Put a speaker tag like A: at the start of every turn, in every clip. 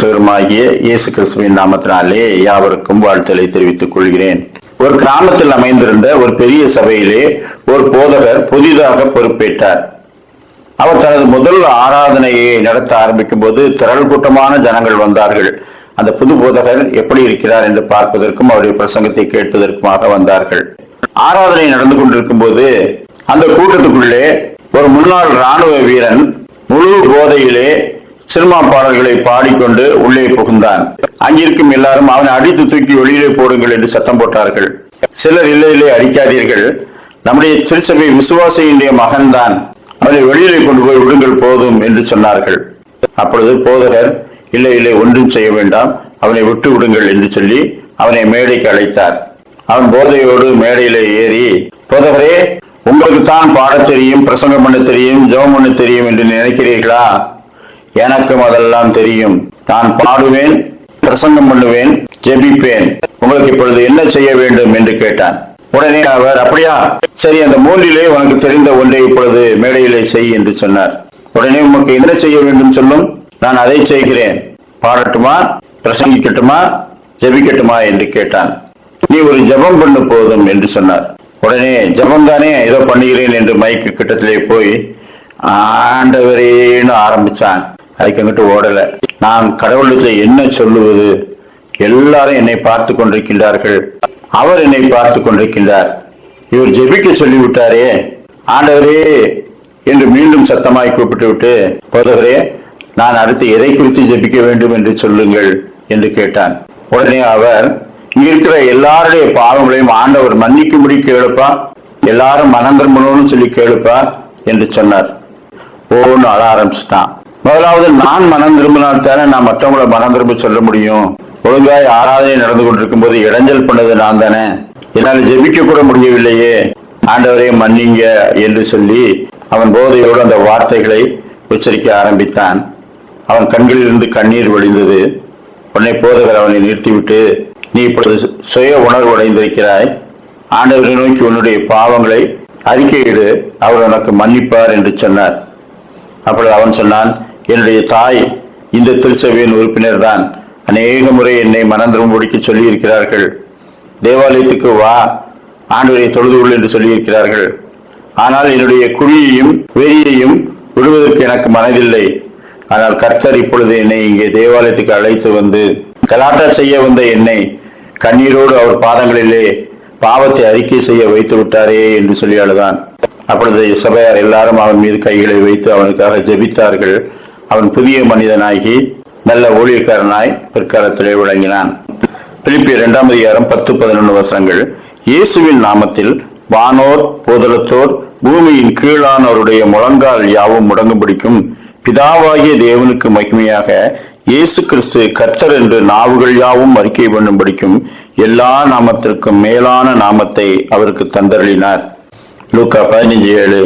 A: இரட்சகருமாகிய இயேசு கிறிஸ்துவின் நாமத்தினாலே யாவருக்கும் வாழ்த்தலை தெரிவித்துக் கொள்கிறேன். ஒரு கிராமத்தில் அமைந்திருந்த ஒரு பெரிய சபையிலே ஒரு போதகர் புதிதாக பொறுப்பேற்றார். அவர் தனது முதல் ஆராதனையை நடத்த ஆரம்பிக்கும் போது திரள் கூட்டமான ஜனங்கள் வந்தார்கள். அந்த புது போதகர் எப்படி இருக்கிறார் என்று பார்ப்பதற்கும் அவருடைய பிரசங்கத்தை கேட்பதற்குமாக வந்தார்கள். ஆராதனை நடந்து கொண்டிருக்கும் போது அந்த கூட்டத்துக்குள்ளே ஒரு முன்னாள் ராணுவ வீரன் முழு போதையிலே சினிமா பாடல்களை பாடிக்கொண்டு உள்ளே புகுந்தான். அங்கிருக்கும் எல்லாரும் அவனை அடித்து தூக்கி வெளியிலே போடுங்கள் என்று சத்தம் போட்டார்கள். சிலர் இல்லை இல்லை அடிக்காதீர்கள். நம்முடைய திருச்சபை விசுவாசையினுடைய மகன்தான். அவனை வெளியிலே கொண்டு போய் விடுங்கள் போதும் என்று சொன்னார்கள். அப்பொழுது போதகர் இல்லை இல்லை ஒன்றும் செய்ய வேண்டாம். அவனை விட்டு விடுங்கள் என்று சொல்லி அவனை மேடைக்கு அழைத்தார். அவன் போதையோடு மேடையிலே ஏறி போதகரே உங்களுக்கு தான் பாடத் தெரியும் பிரசங்கம் பண்ண தெரியும் ஜெபம் பண்ண தெரியும் என்று நினைக்கிறீர்களா? எனக்கும் அதெல்லாம் தெரியும். நான் பாடுவேன் பிரசங்கம் பண்ணுவேன் ஜெபிப்பேன். உங்களுக்கு இப்பொழுது என்ன செய்ய வேண்டும் என்று கேட்டான். உடனே அவர் அப்படியா? சரி அந்த மூன்றிலே உனக்கு தெரிந்த ஒன்றை இப்பொழுது மேடையிலே செய் என்று சொன்னார். உடனே உமக்கு என்ன செய்ய வேண்டும் சொல்லும்? நான் அதை செய்கிறேன். பாடட்டுமா? பிரசங்கிக்கட்டுமா? ஜெபிக்கட்டுமா? என்று கேட்டான். நீ ஒரு ஜெபம் பண்ணு போதும் என்று சொன்னார். உடனே ஜெபம் தானே ஏதோ பண்ணுகிறேன் என்று மைக்கு கிட்டத்திலே போய் ஆண்டவரேன்னு ஆரம்பிச்சான். அதுக்கு அங்கிட்டு ஓடலை. நான் கடவுளத்தில் என்ன சொல்லுவது? எல்லாரும் என்னை பார்த்து கொண்டிருக்கின்றார்கள். அவர் என்னை பார்த்து கொண்டிருக்கின்றார். இவர் ஜெபிக்க சொல்லிவிட்டாரே. ஆண்டவரே என்று மீண்டும் சத்தமாய் கூப்பிட்டு விட்டு போதவரே நான் அடுத்து எதை குறித்து ஜெபிக்க வேண்டும் என்று சொல்லுங்கள் என்று கேட்டான். உடனே அவர் இங்க இருக்கிற எல்லாருடைய பாவங்களையும் ஆண்டவர் மன்னிக்கும்படி கேளுப்பா. எல்லாரும் மனம் சொல்லி கேளுப்பா என்று சொன்னார். ஓன்னு அழ ஆரம்பிச்சிட்டான் முதலாவது நான் மனம் திரும்பினால் தானே நான் மற்றவங்கள மனம் திரும்ப சொல்ல முடியும். ஒழுங்காய் ஆராதனை நடந்து கொண்டிருக்கும் போது இடைஞ்சல் பண்ணது நான் தானே என்னால் ஜெபிக்க கூட முடியவில்லையே. ஆண்டவரே மன்னிங்க என்று சொல்லி அவன் போதையோடு அந்த வார்த்தைகளை உச்சரிக்க ஆரம்பித்தான். அவன் கண்களிலிருந்து கண்ணீர் வழிந்தது. உன்னை போதகர் அவனை நிறுத்திவிட்டு நீ இப்பொழுது சுய உணர்வு அடைந்திருக்கிறாய். ஆண்டவரை நோக்கி உன்னுடைய பாவங்களை அறிக்கையிடு. அவர் உனக்கு மன்னிப்பார் என்று சொன்னார். அப்பொழுது அவன் சொன்னான் என்னுடைய தாய் இந்த திருச்சபையின் உறுப்பினர் தான் அநேக முறை என்னை மனந்திரம் முடிக்க சொல்லியிருக்கிறார்கள். தேவாலயத்துக்கு வா ஆண்டவரை தொழுது கொள் என்று சொல்லியிருக்கிறார்கள். ஆனால் என்னுடைய குழியையும் வெறியையும் விடுவதற்கு எனக்கு மனதில்லை. ஆனால் கர்த்தர் இப்பொழுது என்னை இங்கே தேவாலயத்துக்கு அழைத்து வந்து கலாட்டா செய்ய வந்த என்னை கண்ணீரோடு அவர் பாதங்களிலே பாவத்தை அறிக்கை செய்ய வைத்து விட்டாரே என்று சொல்லி அழுதான். அப்பொழுது சபையார் எல்லாரும் அவன் மீது கைகளை வைத்து அவனுக்காக ஜெபித்தார்கள். அவன் புதிய மனிதனாகி நல்ல ஊழியக்காரனாய் பிற்காலத்திலே விளங்கினான். பிலிப்பி இரண்டாம் அதிகாரம் பத்து பதினொன்று வசனங்கள். இயேசுவின் நாமத்தில் வானோர் போதலத்தோர் பூமியின் கீழானோருடைய முழங்கால் யாவும் முடங்கும்படிக்கும் பிதாவாகிய தேவனுக்கு மகிமையாக இயேசு கிறிஸ்து கர்த்தர் என்று நாவுகள் யாவும் அறிக்கை பண்ணும்படிக்கும் எல்லா நாமத்திற்கும் மேலான நாமத்தை அவருக்கு தந்தருளினார். லூக்கா பதினஞ்சு ஏழு.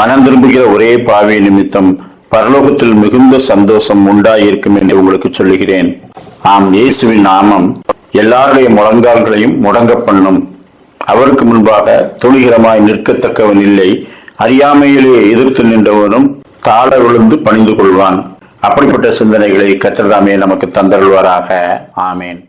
A: மனம் திரும்புகிற ஒரே பாவி நிமித்தம் பரலோகத்தில் மிகுந்த சந்தோஷம் உண்டாயிருக்கும் என்று உங்களுக்கு சொல்லுகிறேன். ஆம் இயேசுவின் நாமம் எல்லாருடைய முழங்கால்களையும் முடங்க பண்ணும். அவருக்கு முன்பாக துணிகரமாய் நிற்கத்தக்கவன் இல்லை. அறியாமையிலே எதிர்த்து நின்றவனும் தாழ விழுந்து பணிந்து கொள்வான். அப்படிப்பட்ட சிந்தனைகளை கத்திரதாமே நமக்கு தந்தருள்வாராக. ஆமேன்.